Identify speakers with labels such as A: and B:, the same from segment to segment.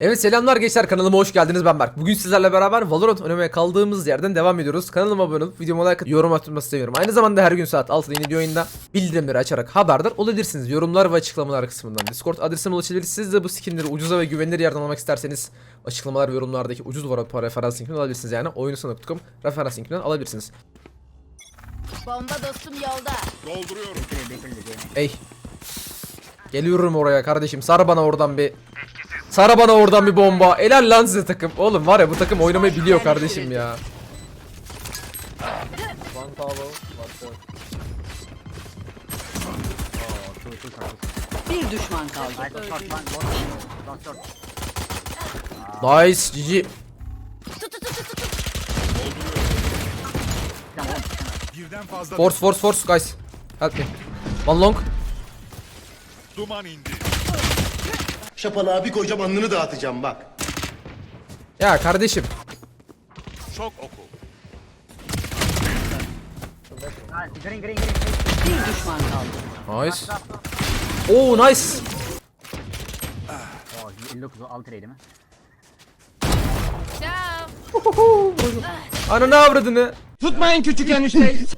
A: Evet selamlar gençler kanalıma hoş geldiniz ben Berk. Bugün sizlerle beraber Valorant oynamaya kaldığımız yerden devam ediyoruz. Kanalıma abone olup videoma like atıp yorum atmayı istemiyorum. Aynı zamanda her gün saat 6'da yeni video oyunda bildirimleri açarak haberdar olabilirsiniz. Yorumlar ve açıklamalar kısmından Discord adresime ulaşabilir. Siz de bu skinleri ucuza ve güvenilir yerden almak isterseniz açıklamalar ve yorumlardaki ucuz Valorant referans linkinden alabilirsiniz. Yani oyunusuna.com referans linkinden alabilirsiniz.
B: Bomba dostum yolda.
C: Dolduruyorum.
A: Ey. Geliyorum oraya kardeşim. Sar bana oradan bir Sar bana oradan bir bomba. Helal lan size takım. Oğlum var ya bu takım oynamayı biliyor kardeşim ya.
D: Bir düşman kaldı.
A: Nice GG.
C: Birden fazla
A: Force force force guys. Help me. One long.
C: duman indi.
E: Şapalığa bir koyacağım alnını dağıtacağım bak.
A: Ya kardeşim.
C: Şok oku.
D: Bir düşman kaldı.
A: Nice. Oo nice.
F: O 59 alt trade mi?
B: Ciao.
A: Ana ne avradını?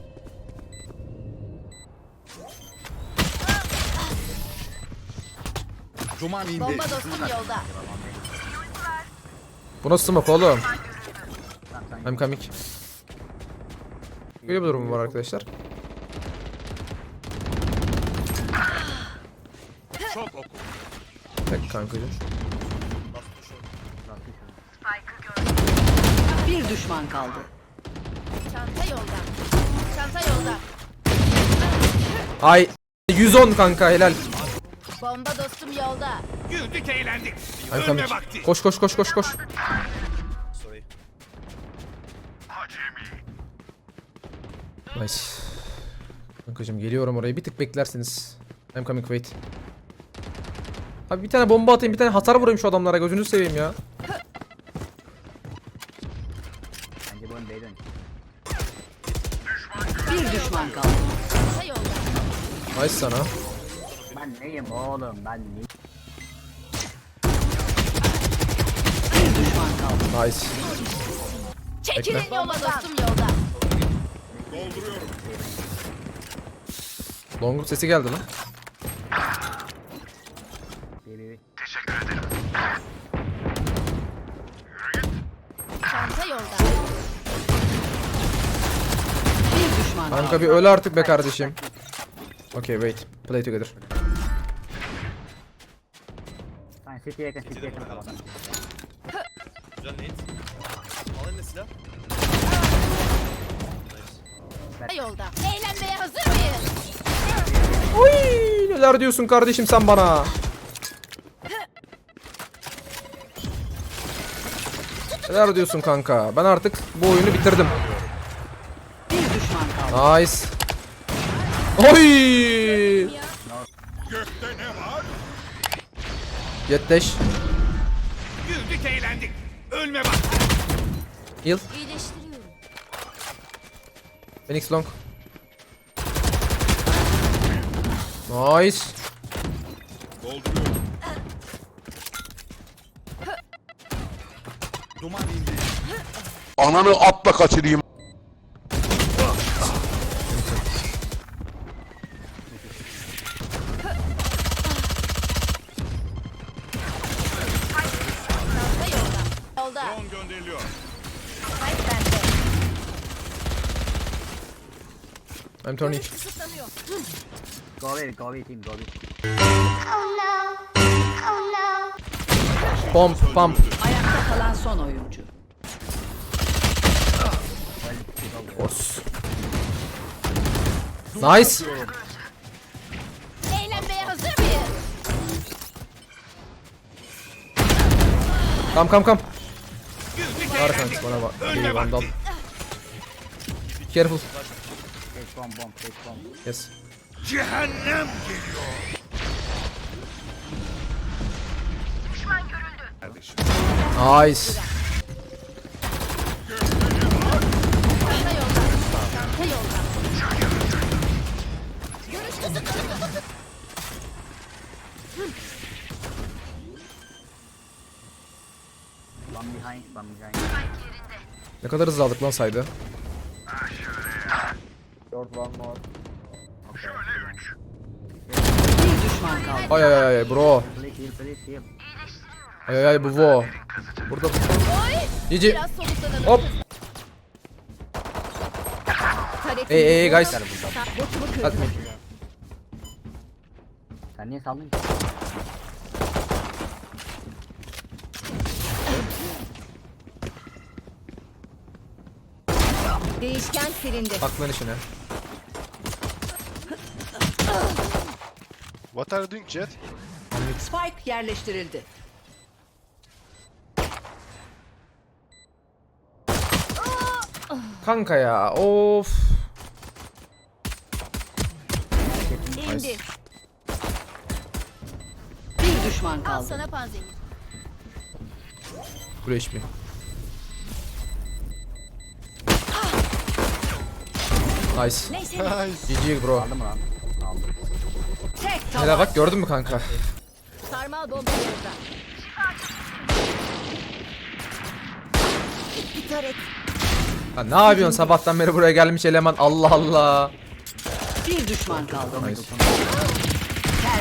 C: Duman indi.
B: Bomba dostum yolda.
A: Bu nasıl smoke oğlum? I'm coming. Böyle bir durum var arkadaşlar.
C: Şok oku.
A: Tek kankacım.
D: Bir düşman kaldı.
B: Çanta yolda. Çanta yolda.
A: Ay 110 kanka helal.
B: Bomba dostum yolda.
C: Güldük eğlendik. Ölme
A: coming.
C: vakti.
A: Koş koş koş koş koş. Nice. Kankacım geliyorum oraya bir tık beklersiniz. I'm coming wait. Abi bir tane bomba atayım bir tane hasar vurayım şu adamlara gözünü seveyim ya.
D: Bir düşman kaldı.
A: Nice sana.
F: Ben neyim oğlum ben neyim?
D: Bir düşman kaldı.
A: Nice.
B: Çekilin bomba dostum yolda.
C: Dolduruyorum.
A: Long sesi geldi lan.
F: Bir bir bir.
B: Çanta yolda.
D: Bir düşman kaldı.
A: Kanka bir öl artık be kardeşim. Okay wait. Play together.
F: Sen City'ye yakın City'ye yakın kapat.
B: Çanta yolda. Eğlenmeye hazır mıyız?
A: Oy, neler diyorsun kardeşim sen bana? Neler diyorsun kanka? Ben artık bu oyunu bitirdim.
D: Bir düşman kaldı.
A: Nice. Oy!
C: Gökte ne var?
A: Dash.
C: Güldük eğlendik. Ölme vakti.
A: Heal.
B: İyileştiriyorum.
A: Phoenix long. Nice.
C: Dolduruyorum. Duman indi.
E: Ananı atla kaçırayım.
A: I'm turning.
B: Kısıtlanıyor.
F: Go away go away team go away.
A: Pump, pump.
D: Ayakta kalan son oyuncu.
A: Force. Nice.
B: Eğlenmeye hazır mıyız?
A: Kam kam kam.
C: Güldük
A: Var
C: eğlendik.
A: kanka bana bak. Vandal. Careful.
F: Bomb bomb take bomb.
A: Yes.
C: Cehennem geliyor. Kardeşim.
A: Nice.
B: Çanta yolda. Çanta yolda. Görüş kısıtlanıyor.
F: One behind, one behind.
A: Ne kadar hızlı aldık lan saydı.
F: Short one more.
D: Bir düşman kaldı.
A: Ay ay ay bro.
F: Please heal, please heal.
A: Ay ay ay bu vo. Burada Cici.
B: Biraz soluklanalım.
A: Hop.
B: Taretin
A: Ey ey guys.
B: Botumu kırdı.
A: Hadi.
F: Sen niye saldın ki?
B: Değişken silindi.
A: Bak lan işine.
G: What are you doing, Jet?
D: Spike yerleştirildi.
A: Kanka ya of.
B: İndi.
D: Bir düşman
B: Al
D: kaldı.
B: sana panzehir.
A: Buraya iş mi? Nice.
B: Neyse.
A: GG bro.
F: Aldım lan?
D: Tavan.
A: bak gördün mü kanka?
B: Sarmal bomba yolda.
A: Ha, ne yapıyorsun sabahtan beri buraya gelmiş eleman Allah Allah.
D: Bir düşman kaldı.
A: Nice.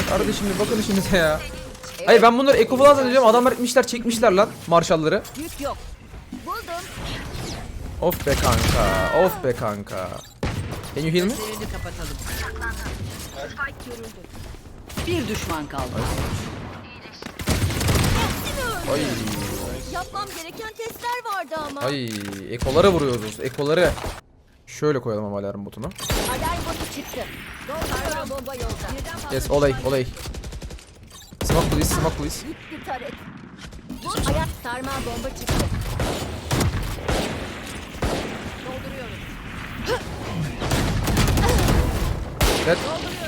A: Kardeşim bakın işinize ya. Hayır ben bunları eko falan zannediyorum adamlar gitmişler çekmişler lan marşalları.
B: Yük yok. Buldum.
A: Of be kanka of be kanka. Can you heal me?
D: Kapatalım. Bir düşman kaldı.
A: Ay
B: Yapmam gereken testler vardı ama.
A: ay ekoları vuruyoruz ekoları. Şöyle koyalım ama alarm botunu.
B: Alarm botu çıktı. Sarmal bomba yolda.
A: Yes olay olay. Smoke please smoke please.
B: gitti taret. Bu ayak sarmal bomba çıktı. Dolduruyorum.
A: Dead.
B: Dolduruyorum.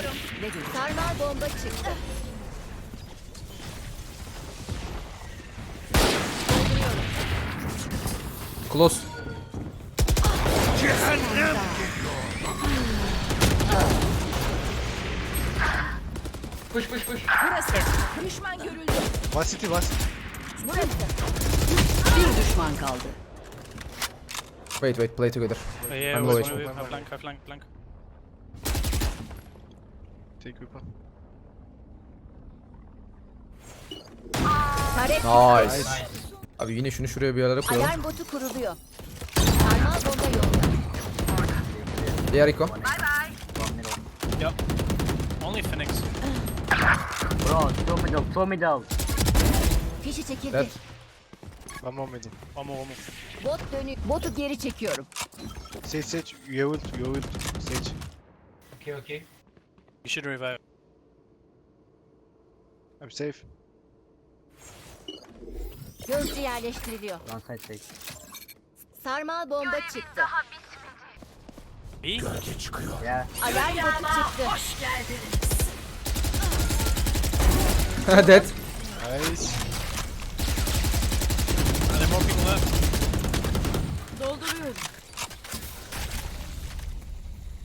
B: Sarmal bomba çıktı.
A: Close.
C: Cehennem
B: Burası. Düşman görüldü.
G: One city.
B: Burası.
D: Bir düşman kaldı.
A: Wait wait play together.
H: Yeah,
A: I'm
H: uh, flank, flank, flank.
G: Take weapon.
B: Taret.
A: Nice. Abi yine şunu şuraya bir yerlere koyalım.
B: Alarm botu kuruluyor. Sarmal bomba yolda.
A: Diğer Eko.
F: One middle.
H: Yep. Only Phoenix.
F: Bro, two middle, two middle.
B: Fişi çekildi.
A: Dead.
G: One more middle.
H: One more, one more.
B: Bot dönüyor. Botu geri çekiyorum.
G: Sage, Sage, you ult, you ult. Sage.
H: You should revive.
G: I'm safe.
B: Gözcü yerleştiriliyor.
F: One side stage.
B: Sarmal bomba çıktı.
H: B?
F: Yeah.
B: Alarm botu çıktı.
A: Dead.
G: Nice.
H: Are there more people left?
B: Dolduruyorum.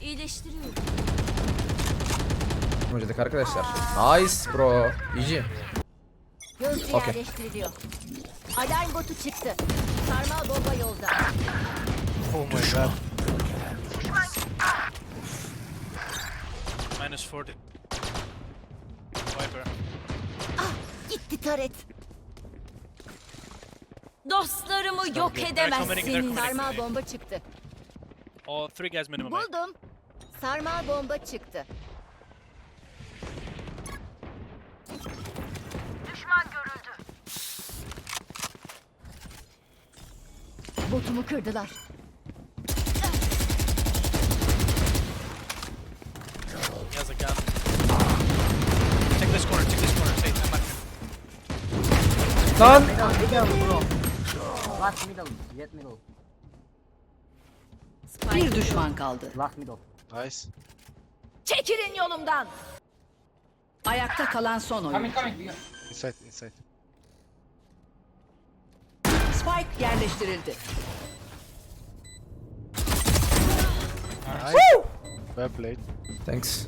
B: İyileştiriyorum.
A: Hocadık arkadaşlar. Nice bro. GG.
B: Gözcü
A: Okey.
B: yerleştiriliyor. Alarm botu çıktı. Sarmal bomba yolda.
G: Oh my god.
H: Minus 40. Viper.
B: Gitti taret. Dostlarımı yok
H: They're committing, they're
B: edemezsin.
H: committing.
B: Sarmal bomba çıktı.
H: Oh, three guys minimum. eh?
B: Buldum. Sarmal bomba çıktı. Düşman görüldü. Botumu kırdılar.
H: He has a gun. Take this corner, take this corner. Say, I'm back.
A: Lan.
F: Middle, middle, bro. Last middle, jet middle.
D: Bir düşman kaldı.
F: Last middle.
G: Nice.
B: Çekilin yolumdan.
D: Ayakta kalan son oyuncu.
G: Inside, inside.
D: Spike yerleştirildi.
G: Nice. Well played.
A: Thanks.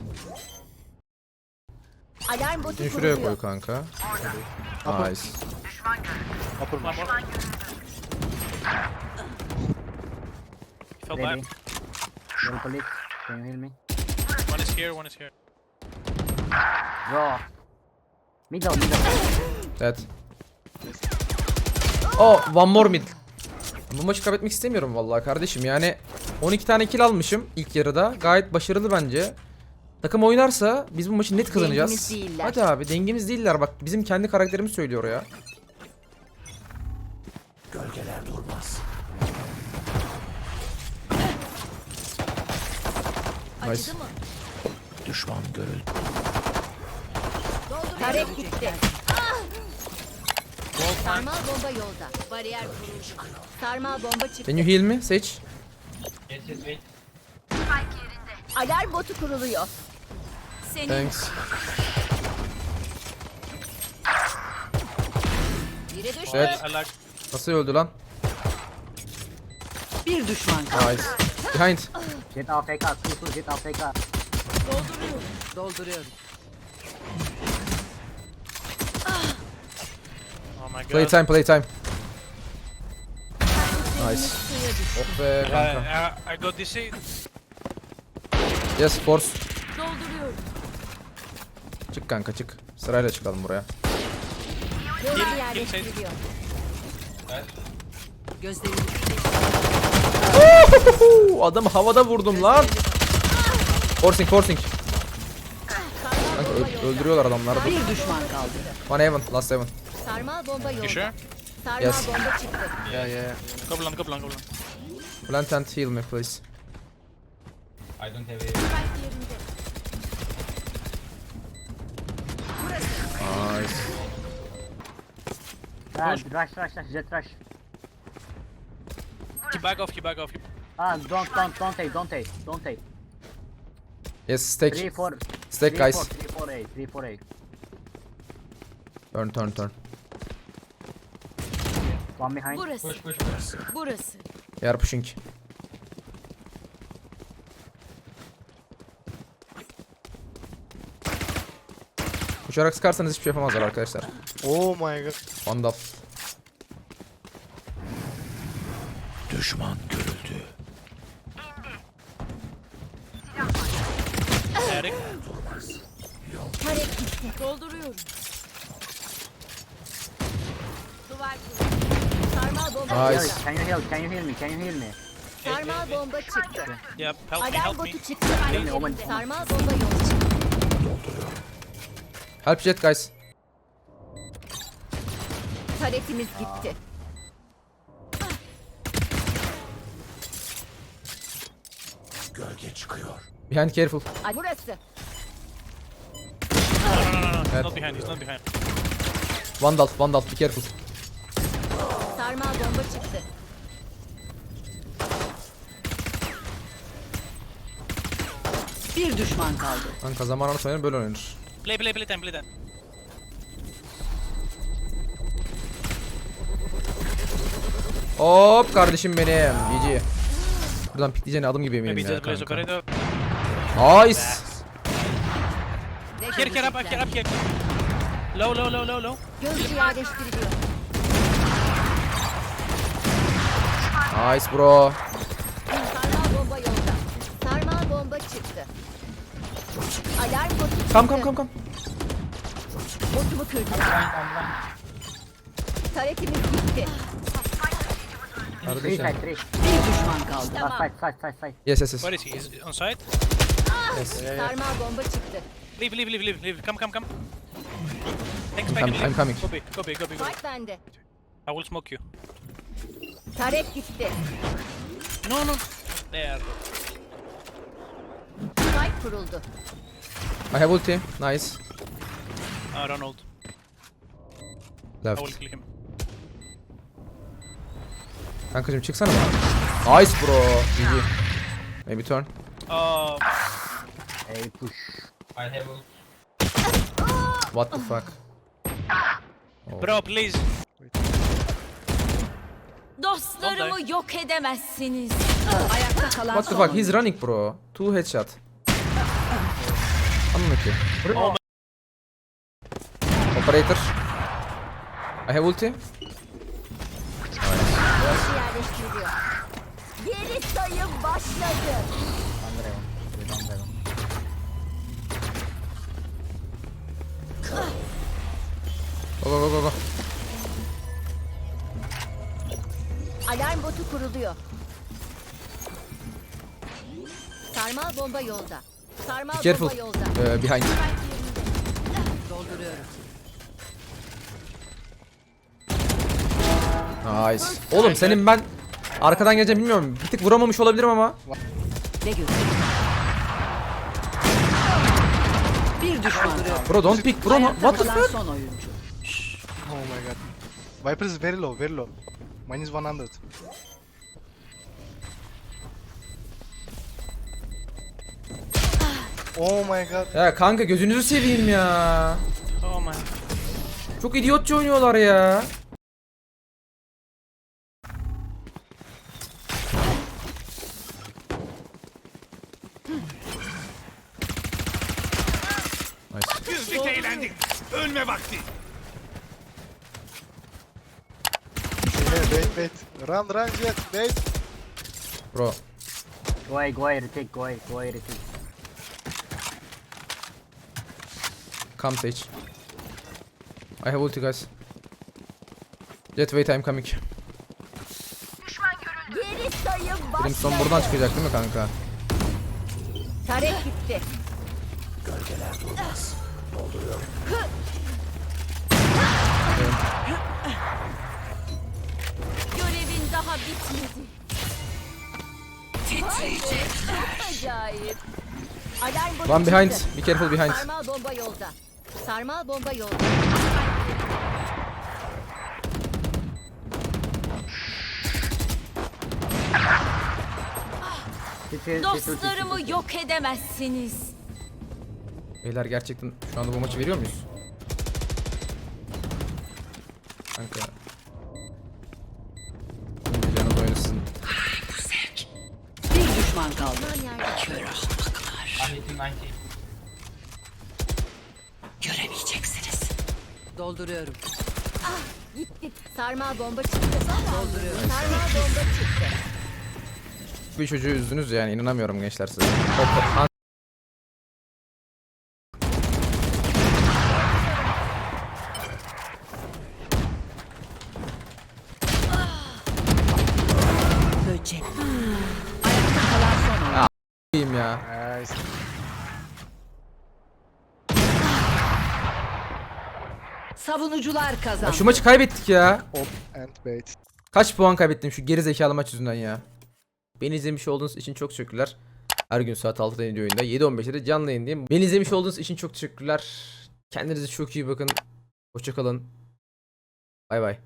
B: Alarm botu
A: Şunu şuraya
B: kuruluyor.
A: koy kanka. Nice.
G: Upper
H: One more. He fell
F: Ready.
H: back.
F: Roll police. Can you heal me?
H: One is here, one is here.
F: Bro. Middle, middle.
A: Evet. Oh, one more mid. Bu maçı kaybetmek istemiyorum vallahi kardeşim. Yani 12 tane kill almışım ilk yarıda. Gayet başarılı bence. Takım oynarsa biz bu maçı net kazanacağız.
B: Dengimiz değiller.
A: Hadi abi dengimiz değiller bak. Bizim kendi karakterimiz söylüyor ya. Nice.
B: Acıdı mı? Tarek gitti. Sarmal bomba yolda. Bariyer kuruldu. Sarmal bomba çıktı.
A: Can you heal me Sage?
B: Alarm botu kuruluyor. Senin
A: Thanks.
B: biri düştü.
A: Evet. Nasıl öldü lan?
D: Bir düşman kaldı.
A: Nice. Behind.
F: Jet AFK. Su su jet AFK.
D: Dolduruyorum.
H: Oh my god.
A: Playtime playtime. Nice. Oh be
H: Uh,
A: kanka.
H: uh, I got this.
A: Yes force.
B: Dolduruyorum.
A: Çık kanka çık. Sırayla çıkalım buraya.
B: Yerleştiriliyor.
D: Gözlerini
A: Uuu, Adamı havada vurdum lan. Forcing forcing. Kanka öldürüyorlar adamları.
D: bir düşman kaldı.
A: One heaven, last heaven.
B: Sarmal bomba
H: You
B: yolda.
H: sure?
B: Sarmal
A: Yes.
B: bomba çıktı.
G: Yeah, yeah.
H: Go blonde, go blonde, go blonde.
A: Plant and heal me please. Nice.
F: Ah, rush, rush, rush. Jet rush.
H: Keep back off, keep back off. Keep...
F: Ah, don't, don't, don't take, don't take, don't take.
A: Yes stack.
F: Three, four.
A: Stack
F: three,
A: guys.
F: Four, three, four, A. Three, four, A.
A: Turn turn turn.
F: One behind.
B: Burası. Burası.
A: We are pushing. Uçarak sıkarsanız hiçbir şey yapamazlar arkadaşlar.
G: Oh my god.
A: Vandal.
H: Eric.
B: Tarek gitti. Dolduruyorum. Duvar kurulu. Sarmal bomba
A: Nice.
F: Can you heal? Can you heal me? Can you heal me?
B: Sarmal bomba çıktı.
H: Yep, help me,
B: Alarm
H: help me.
B: botu çıktı.
F: Omen-
B: Sarmal bomba yolda.
A: Help jet guys.
B: Taretimiz gitti.
A: Behind careful.
B: Ay, Burası.
H: No, no, no, no. He's
A: Evet.
H: not behind, he's not behind.
A: Vandal, Vandal be careful.
B: Sarmal bomba çıktı.
D: Bir düşman kaldı.
A: Kanka zaman anı oynayın böyle oynanır.
H: Play, play, play time, play time.
A: Hop kardeşim benim. GG. Buradan pikleyeceğine adım gibi eminim
H: Maybe
A: ya
H: just
A: kanka.
H: operator.
A: Nice.
H: Here, here, up, up, here, up, here. Low, low, low, low, low.
B: Gözcü yerleştiriliyor.
A: Nice bro.
B: Sarmal bomba yolda. Sarmal bomba çıktı. Alarm botu çıktı.
A: Kam kam kam kam.
B: Botumu kırdı. Taretimiz gitti.
F: Three
A: Kardeşim.
F: side, three.
D: Bir düşman kaldı.
F: Last side, side, side, side.
A: Yes yes yes.
H: Where is he? He's on site?
B: Sarmal bomba çıktı.
H: Leave, leave, leave, leave, leave. Come, come, come. Spike
A: I'm-. I'm coming.
H: Go B, go B.
B: Fight bende.
H: I will smoke you.
B: Taret gitti.
H: No, no. There.
B: Fight kuruldu.
A: I have ulti. Nice.
H: Uh, Ronald. I will
A: Left.
H: kill him.
A: Kankacım çıksana bana. Nice bro. GG. Maybe turn.
H: Uh,
F: Hey, push.
A: What the fuck.
H: bro, please.
B: Dostlarımı yok edemezsiniz.
D: Ayakta kalan
A: What the fuck? He's running bro. Two headshot. Anladın ki.
H: Oh,
A: Operator. I have ulti.
B: Gözcü yerleştiriliyor. başladı.
A: Go go go go go.
B: Kuruluyor. Sarmal bomba yolda. Sarmal
A: Be careful.
B: bomba yolda.
A: Ee, behind.
D: Dolduruyorum.
A: Nice. Oğlum senin ben arkadan geleceğim bilmiyorum. Bir tık vuramamış olabilirim ama.
D: Ne görecek? Bir düşman.
A: Bro don't pick bro.
D: Ayakta
A: What the
D: kalan
A: fuck?
D: son oyuncu.
G: Oh my god. Viper is very low, very low. Minus 100. Oh my god.
A: Ya kanka gözünüzü seveyim ya.
H: Oh my.
A: Çok idiotça oynuyorlar ya. Nice.
C: Güldük eğlendik. Ölme vakti.
G: Yeah, wait, wait. Run, run, jet, wait.
A: Bro.
F: Go away, go away, retake, go away, go away, retake.
A: Come stage. I have ulti guys. Jet wait I'm coming.
B: Geri sayım başladı.
A: Brimstone buradan çıkacak değil mi kanka?
B: Taret gitti. Görevin daha bitmedi. Titriyecekler. Acayip. Alarm
A: One behind. Be careful behind.
B: Sarmal bomba yolda. Sarmal bomba yolda. Dostlarımı yok edemezsiniz.
A: Beyler gerçekten şu anda bu maçı veriyor muyuz? Kanka. Şimdi canınız oynasın.
D: Bir düşman kaldı.
B: Lan yerde.
D: Göremeyeceksiniz. Dolduruyorum.
B: Gitti. Sarmal bomba çıktı. Dolduruyorum. Sarmal bomba çıktı.
A: Bu çocuğu üzdünüz yani inanamıyorum gençler size. Hop
D: Böcek. Ayakta kalan son
A: diyeyim ya.
D: Savunucular
A: ya.
D: kazandı.
A: Şu maçı kaybettik ya.
G: Op and bait.
A: Kaç puan kaybettim şu geri zekalı maç yüzünden ya. Beni izlemiş olduğunuz için çok teşekkürler. Her gün saat 6'da yeni oyunda 7.15'te de canlı yayındayım. Beni izlemiş olduğunuz için çok teşekkürler. Kendinize çok iyi bakın. Hoşçakalın. Bay bay.